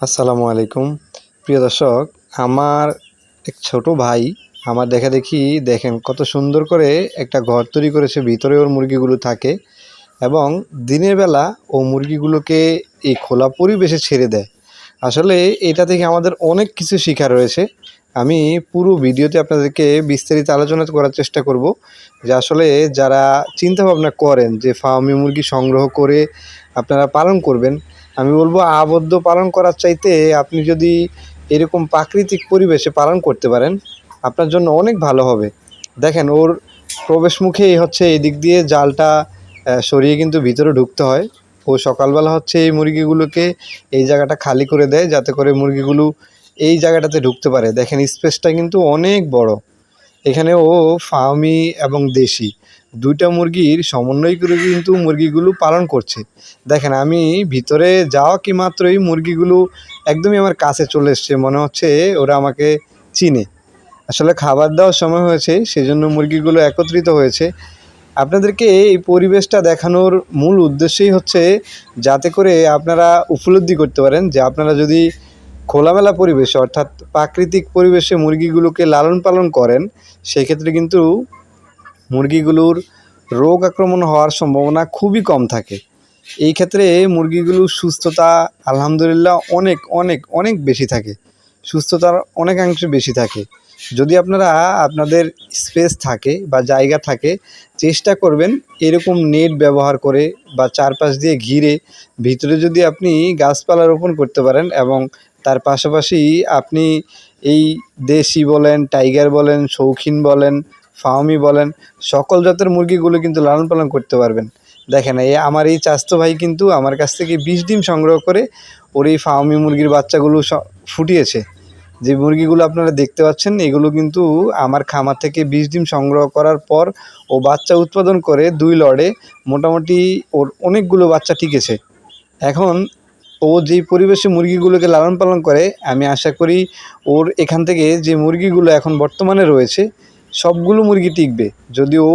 আসসালামু আলাইকুম। প্রিয় দর্শক, আমার এক ছোট ভাই আমার দেখা দেখি দেখেন কত সুন্দর করে একটা ঘর তৈরি করেছে, ভিতরে ওর মুরগিগুলো থাকে এবং দিনের বেলা ও মুরগিগুলোকে এই খোলা পরিবেশে ছেড়ে দেয়। আসলে এটা থেকে আমাদের অনেক কিছু শেখা রয়েছে। আমি পুরো ভিডিওতে আপনাদেরকে বিস্তারিত আলোচনা করার চেষ্টা করব যে আসলে যারা চিন্তা ভাবনা করেন যে ফার্মি মুরগি সংগ্রহ করে আপনারা পালন করবেন, আমি বলব আবদ্ধ পালন করার চাইতে আপনি যদি এরকম প্রাকৃতিক পরিবেশে পালন করতে পারেন, আপনার জন্য অনেক ভালো হবে। দেখেন, ওর প্রবেশ মুখেই হচ্ছে এই দিক দিয়ে জালটা সরিয়ে কিন্তু ভিতরে ঢুকতে হয়। ও সকালবেলা হচ্ছে এই মুরগিগুলোকে এই জায়গাটা খালি করে দেয় যাতে করে মুরগিগুলো এই জায়গাটাতে ঢুকতে পারে। দেখেন, স্পেসটা কিন্তু অনেক বড়। এখানে ও ফার্মি এবং দেশি দুইটা মুরগির সমন্বয় করে কিন্তু মুরগিগুলো পালন করছে। দেখেন, আমি ভিতরে যাওয়া কি মাত্রই মুরগিগুলো একদমই আমার কাছে চলে এসছে। মনে হচ্ছে ওরা আমাকে চিনে। আসলে খাবার দেওয়ার সময় হয়েছে, সেজন্য মুরগিগুলো একত্রিত হয়েছে। আপনাদেরকে এই পরিবেশটা দেখানোর মূল উদ্দেশ্যই হচ্ছে যাতে করে আপনারা উপলব্ধি করতে পারেন যে আপনারা যদি খোলামেলা পরিবেশে, অর্থাৎ প্রাকৃতিক পরিবেশে মুরগিগুলোকে লালন পালন করেন, সেক্ষেত্রে কিন্তু মুরগিগুলোর রোগ আক্রমণ হওয়ার সম্ভাবনা খুবই কম থাকে। এই ক্ষেত্রে মুরগিগুলোর সুস্থতা আলহামদুলিল্লাহ অনেক অনেক অনেক বেশি থাকে। সুস্থতার অনেকাংশে বেশি থাকে। যদি আপনারা আপনাদের স্পেস থাকে বা জায়গা থাকে, চেষ্টা করবেন এরকম নেট ব্যবহার করে বা চারপাশ দিয়ে ঘিরে ভিতরে যদি আপনি গাছপালা রোপণ করতে পারেন এবং তার পাশাপাশি আপনি এই দেশি বলেন, টাইগার বলেন, শৌখিন বলেন ফার্মি বলেন, সকল জাতের মুরগিগুলো কিন্তু লালন পালন করতে পারবেন। দেখেন, এই আমার এই চাস্তো ভাই কিন্তু আমার কাছ থেকে বিশ ডিম সংগ্রহ করে ওর এই ফার্মি মুরগির বাচ্চাগুলো ফুটিয়েছে। যে মুরগিগুলো আপনারা দেখতে পাচ্ছেন, এগুলো কিন্তু আমার খামার থেকে বিশ ডিম সংগ্রহ করার পর ও বাচ্চা উৎপাদন করে দুই লড়ে মোটামুটি ওর অনেকগুলো বাচ্চা টিকেছে। এখন ও যেই পরিবেশে মুরগিগুলোকে লালন পালন করে, আমি আশা করি ওর এখান থেকে যে মুরগিগুলো এখন বর্তমানে রয়েছে, সবগুলো মুরগি টিকবে। যদি ও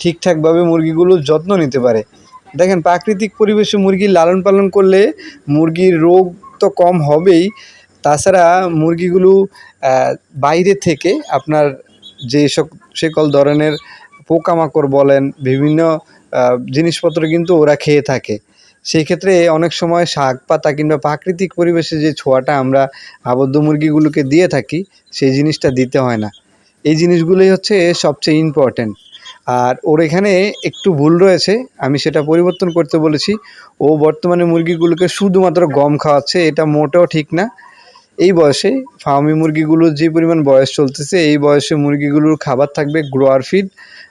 ঠিকঠাকভাবে মুরগিগুলোর যত্ন নিতে পারে। দেখেন, প্রাকৃতিক পরিবেশে মুরগি লালন পালন করলে মুরগির রোগ তো কম হবেই। তাছাড়া মুরগিগুলো বাইরে থেকে আপনার যে সক, সকল ধরনের পোকামাকড় বলেন, বিভিন্ন জিনিসপত্র কিন্তু ওরা খেয়ে থাকে। সেই ক্ষেত্রে অনেক সময় শাক পাতা কিংবা প্রাকৃতিক পরিবেশে যে ছোঁয়াটা আমরা আবদ্ধ মুরগিগুলোকে দিয়ে থাকি, সেই জিনিসটা দিতে হয় না। এই জিনিসগুলোই হচ্ছে সবচেয়ে ইম্পর্ট্যান্ট আর ওর এখানে একটু ভুল রয়েছে, আমি সেটা পরিবর্তন করতে বলেছি। ও বর্তমানে মুরগিগুলোকে শুধুমাত্র গম খাওয়াচ্ছে, এটা মোটেও ঠিক না। এই বয়সে ফার্মি মুরগিগুলোর যে পরিমাণ বয়স চলতেছে, এই বয়সে মুরগিগুলোর খাবার থাকবে গ্রোয়ার ফিড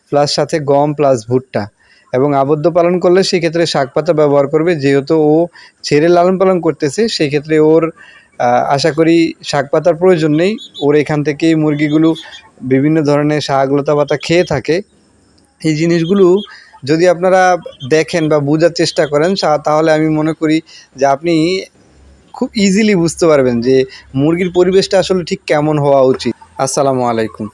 প্লাস সাথে গম প্লাস ভুট্টা। এবং আবদ্ধ পালন করলে সেক্ষেত্রে শাক পাতা ব্যবহার করবে। যেহেতু ও ছেড়ে লালন পালন করতেছে সেক্ষেত্রে ওর আশা করি শাক পাতার প্রয়োজন নেই। ওর এখান থেকেই মুরগিগুলো বিভিন্ন ধরনের শাক, লতা পাতা খেয়ে থাকে। এই জিনিসগুলো যদি আপনারা দেখেন বা বোঝার চেষ্টা করেন তাহলে আমি মনে করি যে আপনি খুব ইজিলি বুঝতে পারবেন যে মুরগির পরিবেশটা আসলে ঠিক কেমন হওয়া উচিত। আসসালামু আলাইকুম।